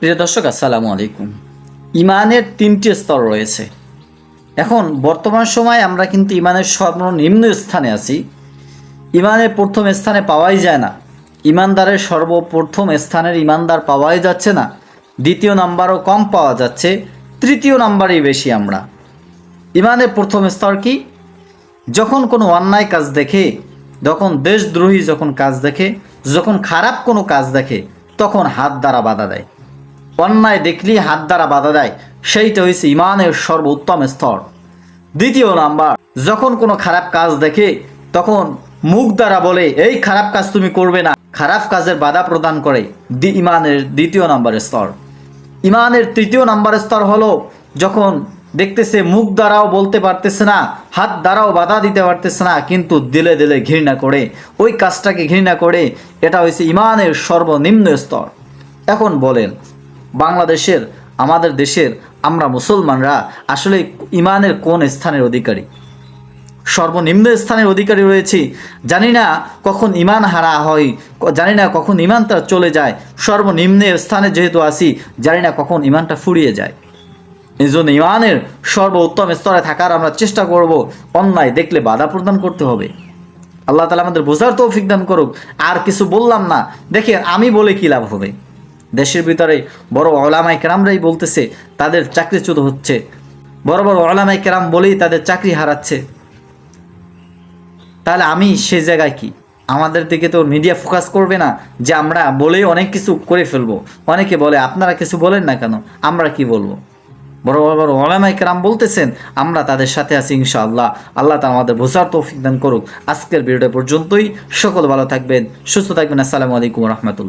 প্রিয় দর্শক, আসসালামু আলাইকুম। ইমানের তিনটি স্তর রয়েছে। এখন বর্তমান সময় আমরা কিন্তু ইমানের সর্বনিম্ন স্থানে আছি। ইমানের প্রথম স্থানে পাওয়াই যায় না। ইমানদারের সর্বপ্রথম স্থানের ইমানদার পাওয়াই যাচ্ছে না। দ্বিতীয় নাম্বারও কম পাওয়া যাচ্ছে। তৃতীয় নাম্বারই বেশি আমরা। ইমানের প্রথম স্তর কি? যখন কোনো অন্যায় কাজ দেখে, যখন দেশদ্রোহী যখন কাজ দেখে, যখন খারাপ কোনো কাজ দেখে, তখন হাত দ্বারা বাধা দেয়। অন্যায় দেখলেই হাত দ্বারা বাধা দেয়। সেইটা হয়েছে ইমানের সর্বোত্তম স্তর। দ্বিতীয় নাম্বার, যখন কোনো খারাপ কাজ দেখে, তখন মুখ দ্বারা বলে, এই খারাপ কাজ তুমি করবে না। খারাপ কাজের বাধা প্রদান করে দি ইমানের দ্বিতীয় নাম্বারের স্তর। ইমানের তৃতীয় নাম্বার স্তর হলো যখন দেখতেছে মুখ দ্বারাও বলতে পারতেছে না, হাত দ্বারাও বাধা দিতে পারতেছে না, কিন্তু দিলে দিলে ঘৃণা করে। ওই কাজটাকে ঘৃণা করে, এটা হয়েছে ইমানের সর্বনিম্ন স্তর। এখন বলেন বাংলাদেশের, আমাদের দেশের, আমরা মুসলমানরা আসলে ইমানের কোন স্থানের অধিকারী? সর্বনিম্ন স্থানের অধিকারী রয়েছি। জানি না কখন ইমান হারা হয়, জানি না কখন ইমানটা চলে যায়। সর্বনিম্ন স্থানে যেহেতু আসি জানি না কখন ইমানটা ফুরিয়ে যায়। এই জন্য ইমানের সর্বোত্তম স্তরে থাকার আমরা চেষ্টা করব, অন্যায় দেখলে বাধা প্রদান করতে হবে। আল্লাহ তালা আমাদের বোঝার তৌফিক দান করুক। আর কিছু বললাম না দেখে আমি বলে কি লাভ হবে? দেশের ভিতরে বড় ওলামাই কেরামরাই বলতেছে, তাদের চাকরিচ্যুত হচ্ছে। বড় বড় ওলামাই কেরাম বলেই তাদের চাকরি হারাচ্ছে। তাহলে আমি সে জায়গায় কি? আমাদের দিকে তো মিডিয়া ফোকাস করবে না যে আমরা বলেই অনেক কিছু করে ফেলব। অনেকে বলে, আপনারা কিছু বলেন না কেন? আমরা কি বলব? বড় বড় বড় ওলামাই কেরাম বলতেছেন, আমরা তাদের সাথে আছি ইনশাআল্লাহ। আল্লাহ তা আমাদের বোঝার তৌফিক দান করুক। আজকের ভিডিওটা পর্যন্তই। সকল ভালো থাকবেন, সুস্থ থাকবেন। আসসালামু আলাইকুম রহমতুল্লাহ।